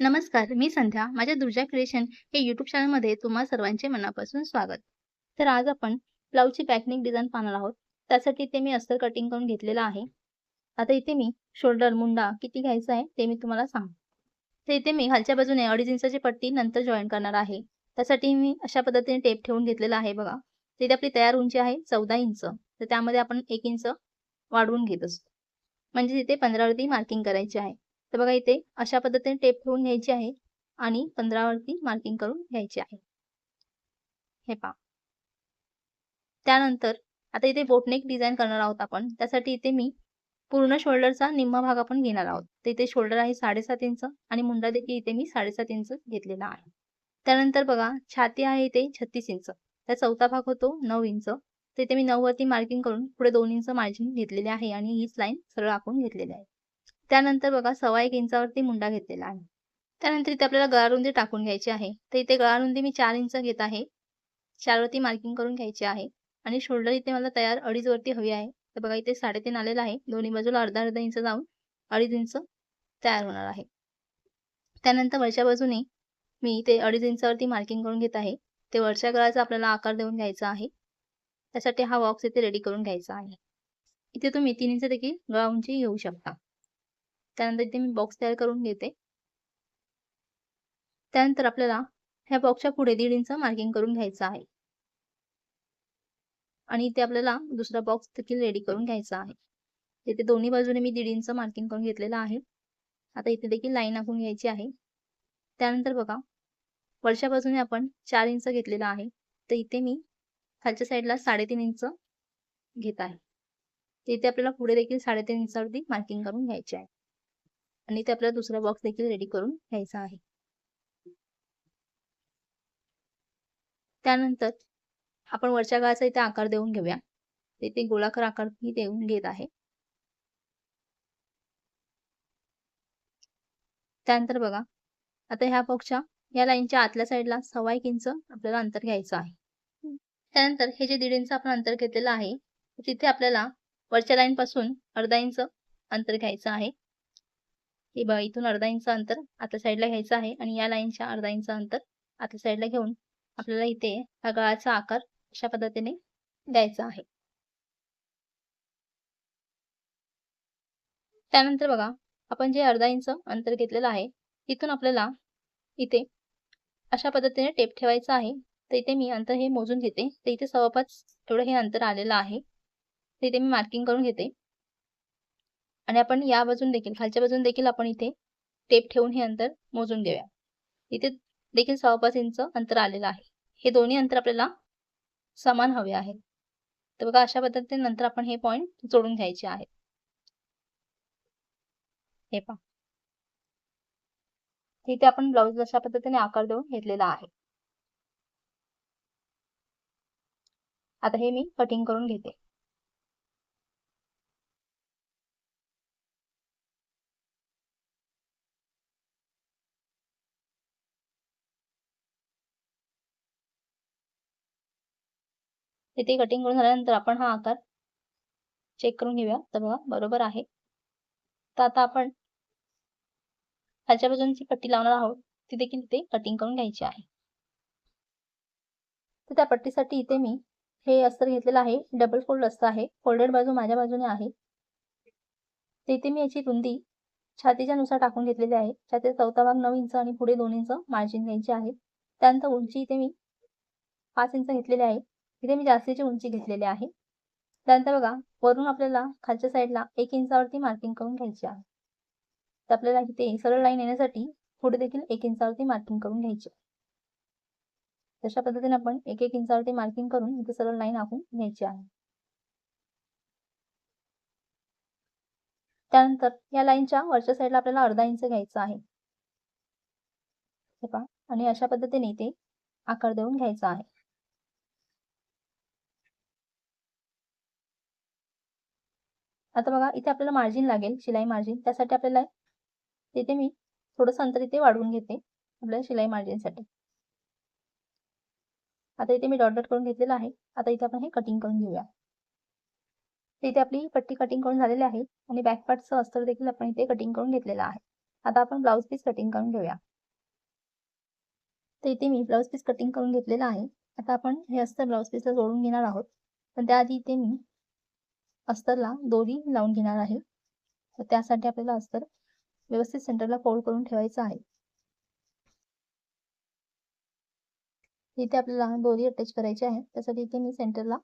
नमस्कार, मी संध्या. माझ्या दुर्जा क्रिएशन या युट्यूब चॅनलमध्ये तुम्हा सर्वांचे मनापासून स्वागत. तर आज आपण ब्लाऊजची पॅकनिक डिझाईन पाहणार आहोत. त्यासाठी इथे मी अस्तर कटिंग करून घेतलेलं आहे. आता इथे मी शोल्डर, मुंडा किती घ्यायचा आहे ते मी तुम्हाला सांग तर इथे मी खालच्या बाजूने 2.5 इंचाची पट्टी नंतर जॉईन करणार आहे. त्यासाठी मी अशा पद्धतीने टेप ठेवून घेतलेला आहे बघा. तर इथे आपली तयार उंची आहे 14 इंच. तर त्यामध्ये आपण एक इंच वाढवून घेत असतो. म्हणजे तिथे पंधरावरती मार्किंग करायची आहे. तर बघा इथे अशा पद्धतीने टेप ठेवून घ्यायची आहे आणि पंधरावरती मार्किंग करून घ्यायची आहे. हे पहा. त्यानंतर आता इथे बोटनेक डिझाईन करणार आहोत आपण. त्यासाठी इथे मी पूर्ण शोल्डरचा निम्मा भाग आपण घेणार आहोत. तर इथे शोल्डर आहे 7.5 इंच आणि मुंडा देखील इथे मी 7.5 इंच घेतलेला आहे. त्यानंतर बघा छाती आहे इथे 36 इंच. तर चौथा भाग होतो नऊ इंच. तर इथे मी नऊ वरती मार्किंग करून पुढे दोन इंच मार्जिन घेतलेले आहे आणि हीच लाईन सरळ आखून घेतलेली आहे. त्यानंतर बघा 1.25 इंचावरती मुंडा घेतलेला आहे. त्यानंतर इथे आपल्याला गळारुंदी टाकून घ्यायची आहे. तर इथे गळारुंदी मी चार इंच घेत आहे. 4 वरती मार्किंग करून घ्यायची आहे आणि शोल्डर इथे मला तयार 2.5 वरती हवी आहे. तर बघा इथे साडेतीन आलेलं आहे. दोन्ही बाजूला अर्धा-अर्धा इंच जाऊन 2.5 इंच तयार होणार आहे. त्यानंतर वरच्या बाजूने मी इथे 2.5 इंचावरती मार्किंग करून घेत आहे. ते वरच्या गळाचा आपल्याला आकार देऊन घ्यायचा आहे. त्यासाठी हा बॉक्स इथे रेडी करून घ्यायचा आहे. इथे तुम्ही तीन इंच देखील गळा उंची घेऊ शकता. त्यानंतर इथे मी बॉक्स तयार करून घेते. त्यानंतर आपल्याला ह्या बॉक्सच्या पुढे दीड इंच मार्किंग करून घ्यायचं आहे. आणि इथे आपल्याला दुसरा बॉक्स देखील रेडी करून घ्यायचा आहे. इथे दोन्ही बाजूने मी दीड इंच मार्किंग करून घेतलेलं आहे. आता इथे देखील लाईन आखून घ्यायची आहे. त्यानंतर बघा वरच्या बाजूने आपण चार इंच घेतलेला आहे. तर इथे मी खालच्या साईडला 3.5 इंच घेत आहे. तर इथे आपल्याला पुढे देखील 3.5 इंचावरती मार्किंग करून घ्यायची आहे. आणि ते आपल्याला दुसरा बॉक्स देखील रेडी करून घ्यायचा आहे. त्यानंतर आपण वरच्या गाळाचा इथे आकार देऊन घेऊया. इथे गोलाकार आकार मी देऊन घेत आहे. त्यानंतर बघा आता ह्या बॉक्सच्या या लाईनच्या आतल्या साईडला 1.25 इंच आपल्याला अंतर घ्यायचं आहे. त्यानंतर हे जे दीड इंच आपण अंतर घेतलेलं आहे तिथे आपल्याला वरच्या लाईन पासून अर्धा इंच अंतर घ्यायचं आहे. हे बघा इथून अर्धा इंच अंतर आतल्या साईडला घ्यायचं आहे आणि या लाईनच्या अर्धा इंच अंतर आतल्या साईडला घेऊन आपल्याला इथे हा गळाचा आकार अशा पद्धतीने द्यायचा आहे. त्यानंतर बघा आपण जे अर्धा इंच अंतर घेतलेलं आहे तिथून आपल्याला इथे अशा पद्धतीने टेप ठेवायचा आहे. तर इथे मी अंतर हे मोजून घेते. तर इथे 5.25 एवढं हे अंतर आलेलं आहे. तर इथे मी मार्किंग करून घेते. आणि आपण या बाजून देखील खालच्या बाजून देखील आपण इथे टेप ठेवून हे अंतर मोजून घेऊया. इथे देखील 5.25 इंच अंतर आलेलं आहे. हे दोन्ही अंतर आपल्याला समान हवे आहेत. तर बघा अशा पद्धतीने नंतर आपण हे पॉइंट जोडून घ्यायचे आहेत. हे पहा. इथे आपण ब्लाउज अशा पद्धतीने आकार देऊन घेतलेला आहे. आता हे मी कटिंग करून घेते. इथे कटिंग करून झाल्यानंतर आपण हा आकार चेक करून घेऊया. तर बघा बरोबर आहे. तर आता आपण खालच्या बाजूंची जी पट्टी लावणार आहोत ती देखील इथे कटिंग करून घ्यायची आहे. तर त्या पट्टीसाठी इथे मी हे अस्तर घेतलेलं आहे. डबल फोल्ड अस्तर आहे. फोल्डेड बाजू माझ्या बाजूने आहे. तर इथे मी याची रुंदी छातीच्या नुसार टाकून घेतलेली आहे. छातीचा चौथा भाग नऊ इंच आणि पुढे दोन इंच मार्जिन घ्यायची आहे. त्यानंतर उंची इथे मी पाच इंच घेतलेली आहे. इथे मी जास्तीची उंची घेतलेली आहे. त्यानंतर बघा वरून आपल्याला खालच्या साईडला एक इंचावरती मार्किंग करून घ्यायची आहे. तर आपल्याला इथे सरळ लाईन येण्यासाठी पुढे देखील एक इंचावरती मार्किंग करून घ्यायची तशा पद्धतीने आपण 1-1 इंचावरती मार्किंग करून इथे सरळ लाईन आखून घ्यायची आहे. त्यानंतर या लाईनच्या वरच्या साईडला आपल्याला अर्धा इंच घ्यायचा आहे. आणि अशा पद्धतीने इथे आकार देऊन घ्यायचा आहे. आता बघा इथे आपल्याला मार्जिन लागेल शिलाई मार्जिन त्यासाठी आपल्याला तिथे मी थोडंसं अंतर इथे वाढवून घेते आपल्या शिलाई मार्जिनसाठी. आता इथे मी डॉट डॉट करून घेतलेलं आहे. आता इथे आपण हे कटिंग करून घेऊया. इथे आपली पट्टी कटिंग करून झालेली आहे आणि बॅक पार्टचं अस्तर देखील आपण इथे कटिंग करून घेतलेलं आहे. आता आपण ब्लाऊज पीस कटिंग करून घेऊया तर इथे मी ब्लाऊज पीस कटिंग करून घेतलेलं आहे आता आपण हे अस्तर ब्लाऊज पीसला जोडून घेणार आहोत पण त्याआधी इथे मी अस्तरला दोरी लावून घेणार आहे. तर त्यासाठी आपल्याला अस्तर व्यवस्थित सेंटरला फोल्ड करून ठेवायचं आहे. इथे आपल्याला दोरी अटॅच करायची आहे. त्यासाठी इथे मी सेंटरला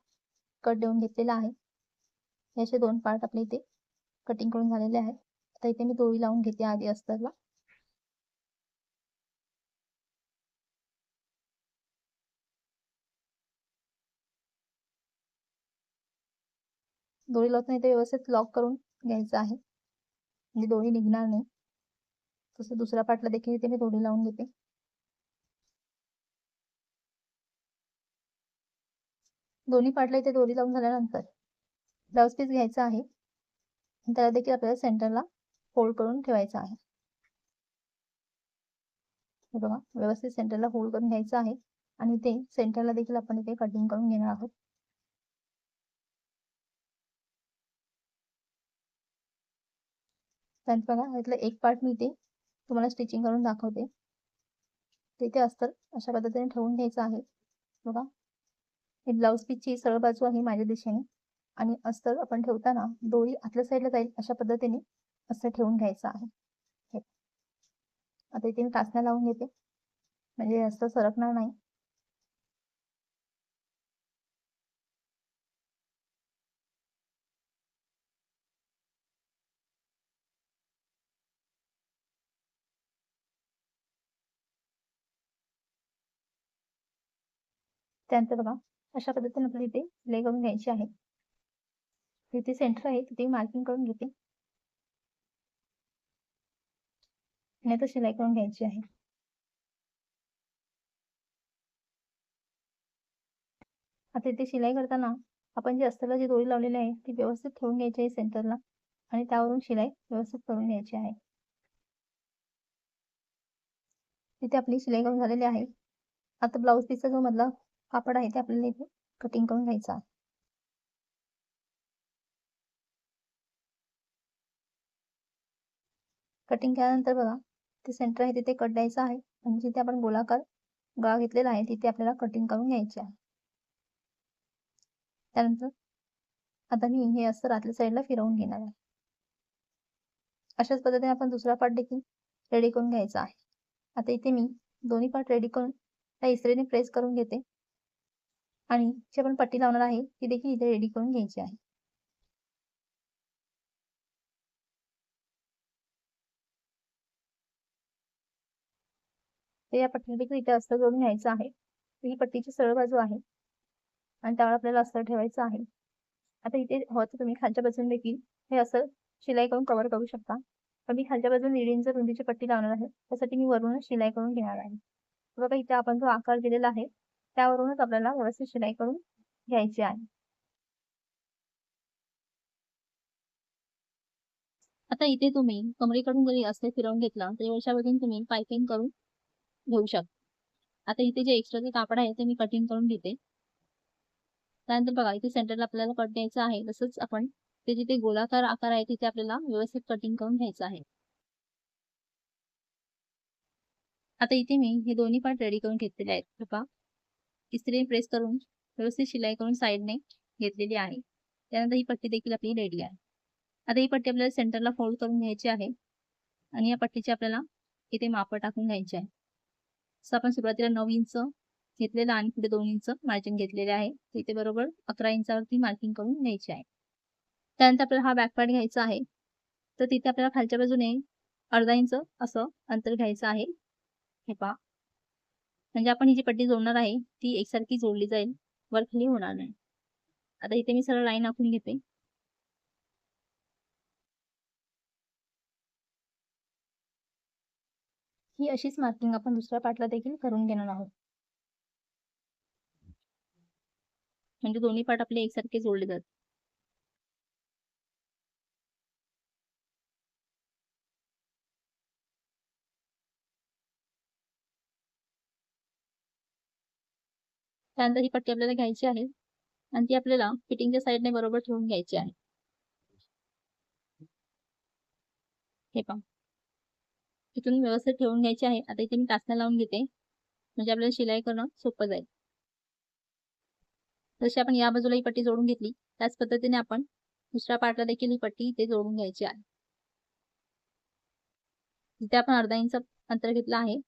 कट देऊन घेतलेला आहे. याचे दोन पार्ट आपले इथे कटिंग करून झालेले आहेत आता इथे मी दोरी लावून घेते आधी अस्तरला दोरी लावताना इथे व्यवस्थित लॉक करून घ्यायचं आहे. म्हणजे दोरी निघणार नाही. तसं दुसऱ्या पार्टला देखील इथे मी दोरी लावून घेते. दोन्ही पार्टला इथे दोरी लावून झाल्यानंतर ब्लाऊज पीस घ्यायचा आहे. त्याला देखील आपल्याला सेंटरला फोल्ड करून ठेवायचा आहे. बघा व्यवस्थित सेंटरला फोल्ड करून घ्यायचं आहे. आणि ते सेंटरला देखील आपण इथे कटिंग करून घेणार आहोत. त्यानंतर बघा यातलं एक पार्ट मी ते तुम्हाला स्टिचिंग करून दाखवते. तिथे अस्तर अशा पद्धतीने ठेवून घ्यायचं आहे. बघा. हे ब्लाऊज पीसची सरळ बाजू आहे माझ्या दिशेने. आणि अस्तर आपण ठेवताना दोरी आतल्या साईडला जाईल अशा पद्धतीने अस्तर ठेवून घ्यायचं आहे. आता इथे मी टाचण्या लावून घेते. म्हणजे अस्तर सरकणार नाही. त्यानंतर बघा अशा पद्धतीने आपल्याला इथे सिलाई करून घ्यायची आहे. जिथे सेंटर आहे तिथे मार्किंग करून घेते. आणि आता शिलाई करून घ्यायची आहे. आता इथे शिलाई करताना आपण जे अस्तरला जी दोरी लावलेली आहे ती व्यवस्थित ठेवून घ्यायची आहे सेंटरला आणि त्यावरून शिलाई व्यवस्थित करून घ्यायची आहे. तिथे आपली शिलाई करून झालेली आहे. आता ब्लाऊज पीसचा जो मधला कापड आहे ते आपल्याला इथे कटिंग करून घ्यायचं आहे. कटिंग केल्यानंतर बघा ते सेंटर आहे तिथे कट द्यायचं आहे. आणि जिथे आपण गोलाकार गळा घेतलेला आहे तिथे आपल्याला कटिंग करून घ्यायची आहे. त्यानंतर आता मी हे असं रात्री साईडला फिरवून घेणार आहे. अशाच पद्धतीने आपण दुसरा पार्ट देखील रेडी करून घ्यायचा आहे. आता इथे मी दोन्ही पार्ट रेडी करून त्या इस्त्रीने प्रेस करून घेते. आणि जी आपण पट्टी लावणार आहे ती देखील इथे रेडी करून घ्यायची आहे. तर या पट्टीला देखील इथे अस्तर जोडून घ्यायचं आहे. ही पट्टीची सरळ बाजू आहे. आणि त्यावर आपल्याला अस्तर ठेवायचं आहे. आता इथे हवं तर तुम्ही खालच्या बाजून देखील हे असं शिलाई करून कव्हर करू शकता. पण मी खालच्या बाजून दीड रुंदीची पट्टी लावणार आहे. त्यासाठी मी वरूनच शिलाई करून घेणार आहे. बघा इथे आपण जो आकार दिलेला आहे त्यावरूनच आपल्याला व्यवस्थित शिलाई करून घ्यायची आहे. आता इथे तुम्ही कमरेकडून जरी असते फिरवून घेतला तरी वर्षावरून तुम्ही पायपिंग करून घेऊ शकता. आता इथे जे एक्स्ट्राचे कापड आहे ते मी कटिंग करून घेते. त्यानंतर बघा इथे सेंटरला आपल्याला कट द्यायचं आहे. तसंच आपण ते जिथे गोलाकार आकार आहे तिथे आपल्याला व्यवस्थित कटिंग करून घ्यायचं आहे. आता इथे मी हे दोन्ही पार्ट रेडी करून घेतलेले आहेत. बघा इस्त्रीने प्रेस करून व्यवस्थित शिलाई करून साईडने घेतलेली आहे. त्यानंतर ही पट्टी देखील आपली रेडी आहे. आता ही पट्टी आपल्याला सेंटरला फोल्ड करून घ्यायची आहे आणि या पट्टीची आपल्याला इथे माप टाकून घ्यायची आहे. असं आपण सुरुवातीला नऊ इंच घेतलेलं आणि पुढे दोन इंच मार्जिन घेतलेले आहे. इथे बरोबर अकरा इंचावरती मार्किंग करून घ्यायची आहे. त्यानंतर आपल्याला हा बॅक घ्यायचा आहे. तर तिथे आपल्याला खालच्या बाजूने अर्धा इंच असं अंतर घ्यायचं आहे. हे पहा. म्हणजे आपण ही जी पट्टी जोडणार आहे ती एकसारखी जोडली जाईल वर खाली होणार नाही. आता इथे मी सरळ लाईन आखून घेते. ही अशीच मार्किंग आपण दुसऱ्या पार्टला देखील करून घेणार आहोत. म्हणजे दोन्ही पार्ट आपले एकसारखे जोडले जातात. त्यानंतर ही पट्टी आपल्याला घ्यायची आहे. आणि ती आपल्याला फिटिंगच्या साईडने बरोबर ठेवून घ्यायची आहे. हे पहा. तिथून व्यवस्थित ठेवून घ्यायची आहे. आता इथे मी टाचण्या लावून घेते. म्हणजे आपल्याला शिलाई करणं सोपं जाईल. जशी आपण या बाजूला ही पट्टी जोडून घेतली त्याच पद्धतीने आपण दुसऱ्या पार्टला देखील ही पट्टी इथे जोडून घ्यायची आहे. जिथे आपण अर्धा इंच अंतर घेतलं आहे.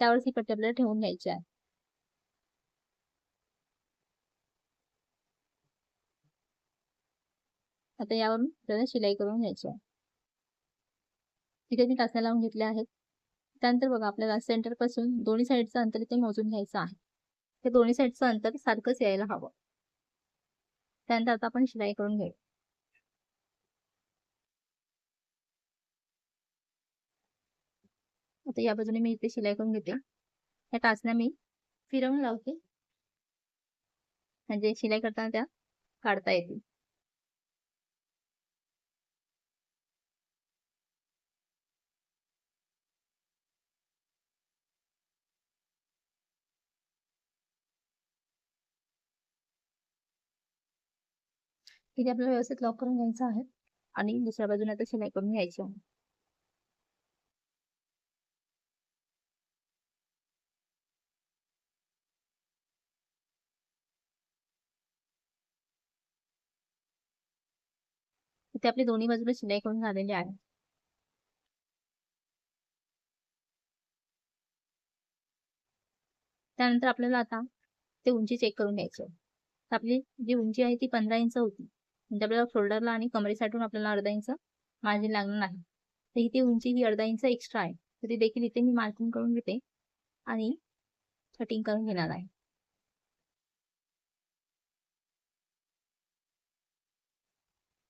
त्यावरच ही पट्टी आपल्याला ठेवून घ्यायची आहे. आता यावरून आपल्याला शिलाई करून घ्यायची आहे. तिथे मी टाचा लावून घेतल्या आहेत. त्यानंतर बघा आपल्याला सेंटरपासून दोन्ही साईडचं अंतर इथे मोजून घ्यायचं आहे. ते दोन्ही साईडचं अंतर सारखंच यायला हवं. त्यानंतर आता आपण शिलाई करून घेऊ. आता या बाजूने मी इथे शिलाई करून घेते. या टाचण्या मी फिरवून लावते. म्हणजे शिलाई करताना त्या काढता येतील. तिथे आपल्याला व्यवस्थित लॉक करून घ्यायचं आहे. आणि दुसऱ्या बाजूने आता शिलाई करून घ्यायची आहे. इथे आपली दोन्ही बाजूला शिलाई करून झालेली आहे. त्यानंतर आपल्याला आता ते उंची चेक करून घ्यायची आपली जी उंची आहे ती पंधरा इंच होती. म्हणजे आपल्याला शोल्डरला आणि कमरेसाठून आपल्याला अर्धा इंच मार्जिन लागणार नाही. तर इथे उंची ही अर्धा इंच एक्स्ट्रा आहे. तर ती देखील इथे मी मार्किंग करून घेते आणि कटिंग करून घेणार आहे.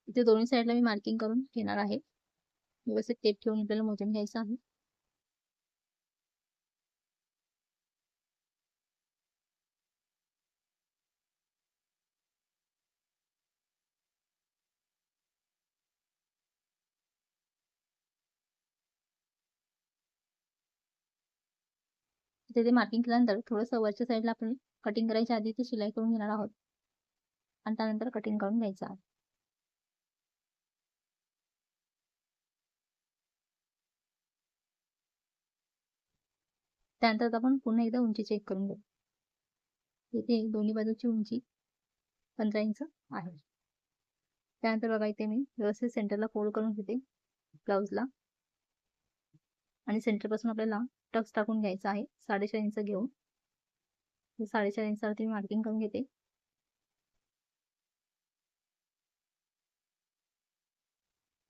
इथे दोन्ही साईडला मी मार्किंग करून घेणार आहे. व्यवस्थित टेप ठेवून आपल्याला मोजून घ्यायचं आहे. तिथे मार्किंग केल्यानंतर थोडंसं वरच्या साईडला आपण कटिंग करायच्या आधी ते शिलाई करून घेणार आहोत. आणि त्यानंतर कटिंग करून घ्यायचं आहे. त्यानंतर आपण पुन्हा एकदा उंची चेक करून घेऊ. इथे दोन्ही बाजूची उंची पंधरा इंच आहे. त्यानंतर बघा इथे मी व्यवस्थित सेंटरला फोल्ड करून घेते. ब्लाऊजला आणि सेंटरपासून आपल्याला टक्स टाकून घ्यायचा आहे. साडेचार इंच घेऊन. साडेचार इंचावरती मार्किंग करून घेते.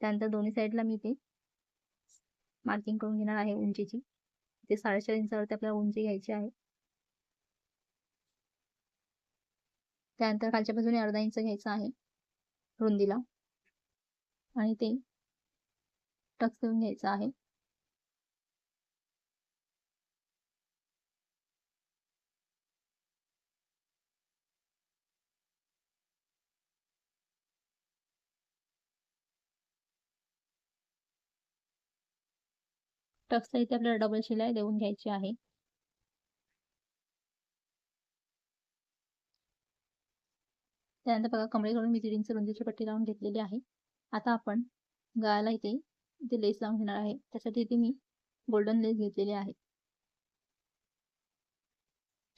त्यानंतर दोन्ही साईडला मी ते मार्किंग करून घेणार आहे उंचीची. ते साडेचार इंचावरती आपल्याला उंची घ्यायची आहे. त्यानंतर खालच्या बाजूने अर्धा इंच घ्यायचा आहे. रुंदीला. आणि ते टक्स देऊन घ्यायचं आहे. टक्सला इथे आपल्याला डबल शिलाई देऊन घ्यायची आहे. त्यानंतर बघा कमरेकडून मी दीड इंच रुंदीची पट्टी लावून घेतलेली आहे. आता आपण गळाला इथे इथे लेस लावून घेणार आहे त्यासाठी इथे मी गोल्डन लेस घेतलेली आहे.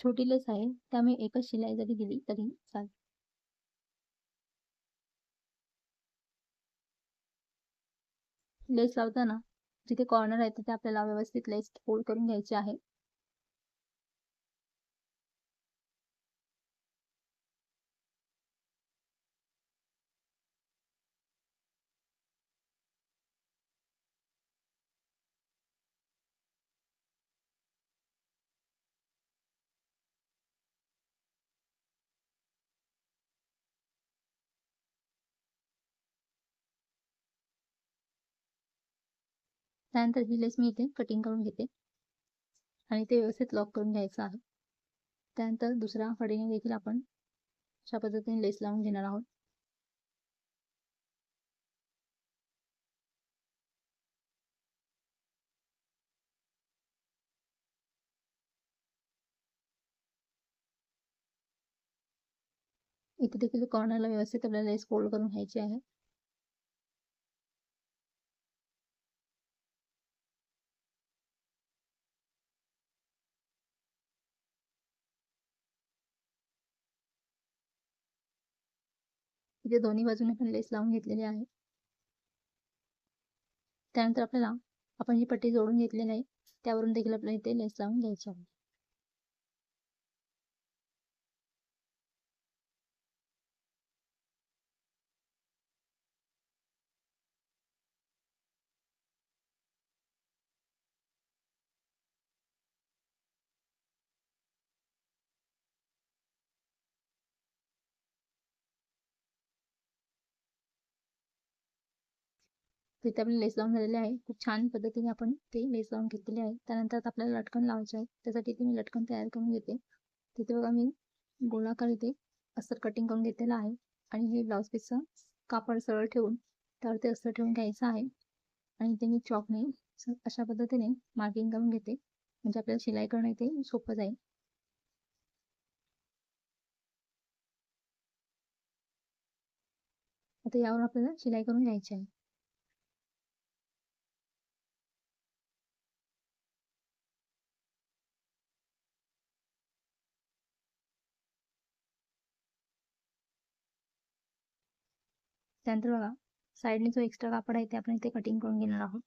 छोटी लेस आहे त्यामुळे एकच शिलाई जरी दिली तरी चालेल. लेस लावताना जिथे कॉर्नर आहे तिथे आपल्याला व्यवस्थित लेस फोल्ड करून घ्यायचे आहे. त्यानंतर ही लेस मी इथे कटिंग करून घेते. आणि ते व्यवस्थित लॉक करून घ्यायचं आहे. त्यानंतर दुसऱ्या फडीने देखील आपण अशा पद्धतीने लेस लावून घेणार आहोत. इथे देखील कॉर्नरला व्यवस्थित आपल्याला लेस फोल्ड करून घ्यायची आहे. इथे दोन्ही बाजूने पण लेस लावून घेतलेली आहे त्यानंतर आपल्याला आपण जी पट्टी जोडून घेतलेली आहे त्यावरून देखील आपल्याला इथे लेस लावून घ्यायची आहे. तिथे आपले लेस लावून झालेले आहे. खूप छान पद्धतीने आपण ते लेस लावून घेतलेले आहे. त्यानंतर आपल्याला लटकन लावायचे आहे. त्यासाठी इथे मी लटकन तयार करून घेते. तिथे बघा मी गोलाकार इथे अस्तर कटिंग करून घेतलेलं आहे. आणि हे ब्लाऊज पीसचं कापड सरळ ठेवून त्यावर ते अस्तर ठेवून घ्यायचं आहे. आणि ते मी चॉकने अशा पद्धतीने मार्किंग करून घेते. म्हणजे आपल्याला शिलाई करणं इथे सोपं जाईल. आता यावर आपल्याला शिलाई करून घ्यायची आहे. त्यानंतर बघा साईडने जो एक्स्ट्रा कापड आहे ते आपण इथे कटिंग करून घेणार आहोत.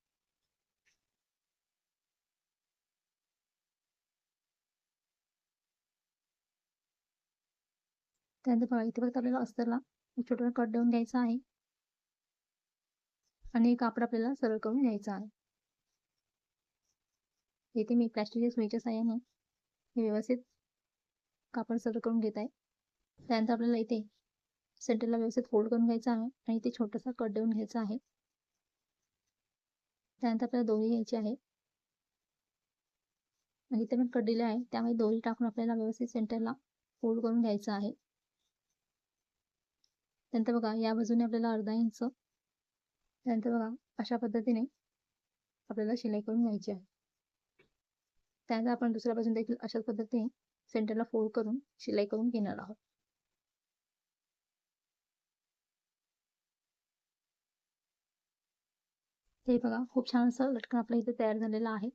त्यानंतर बघा इथे फक्त आपल्याला अस्तरला छोटा कट देऊन घ्यायचा आहे. आणि कापड आपल्याला सरळ करून घ्यायचं आहे. इथे मी प्लॅस्टिकच्या सुईच्या साह्याने हे व्यवस्थित कापड सरळ करून घेत आहे. त्यानंतर आपल्याला इथे सेंटरला व्यवस्थित फोल्ड करून घ्यायचा आहे आणि ते छोटासा कट देऊन घ्यायचा आहे. त्यानंतर आपल्याला दोरी घ्यायची आहे. इथे पण कट दिले आहे. त्यामुळे दोरी टाकून आपल्याला व्यवस्थित सेंटरला फोल्ड करून घ्यायचं आहे. त्यानंतर बघा या बाजूने आपल्याला अर्धा इंच त्यानंतर बघा अशा पद्धतीने आपल्याला शिलाई करून घ्यायची आहे. त्यानंतर आपण दुसऱ्या बाजून देखील अशाच पद्धतीने सेंटरला फोल्ड करून शिलाई करून घेणार आहोत. हे बघा खूप छान असं लटकन आपल्या इथे तयार झालेलं आहे.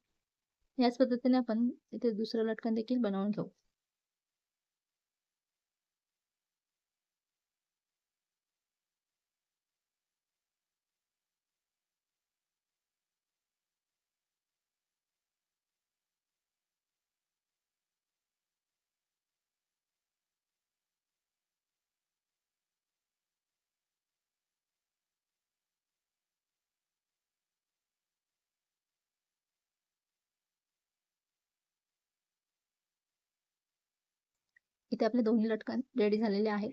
याच पद्धतीने आपण इथे दुसरं लटकन देखील बनवून घेऊ. इथे आपले दोन्ही लटकन रेडी झालेले आहेत.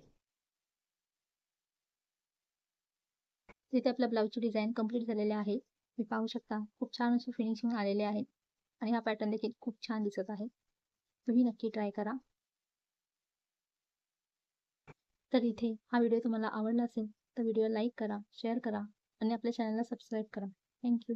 तिथे आपल्या ब्लाऊजची डिझाईन कंप्लीट झालेली आहे. मी पाहू शकता खूप छान असे फिनिशिंग आलेले आहे आणि हा पॅटर्न देखील खूप छान दिसत आहे. तुम्ही नक्की ट्राय करा. तर इथे हा व्हिडिओ तुम्हाला आवडला असेल तर व्हिडिओ लाईक करा शेअर करा आणि आपल्या चॅनलला सबस्क्राईब करा. थँक्यू